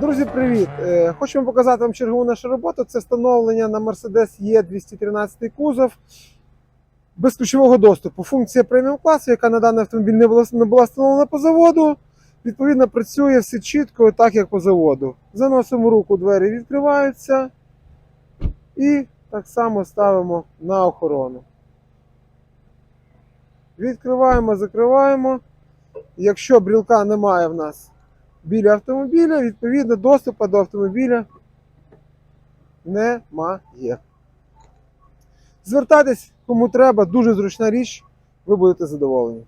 Друзі, привіт! Е, хочемо показати вам чергову нашу роботу. Це встановлення на Mercedes e 213 кузов без ключового доступу. Функція преміум класу, яка на даний автомобіль не була, не була встановлена по заводу. Відповідно, працює все чітко, так як по заводу. Заносимо руку, двері відкриваються. І так само ставимо на охорону. Відкриваємо, закриваємо. Якщо брілка немає в нас біля автомобіля, відповідно, доступу до автомобіля немає. Звертайтесь, кому треба, дуже зручна річ, ви будете задоволені.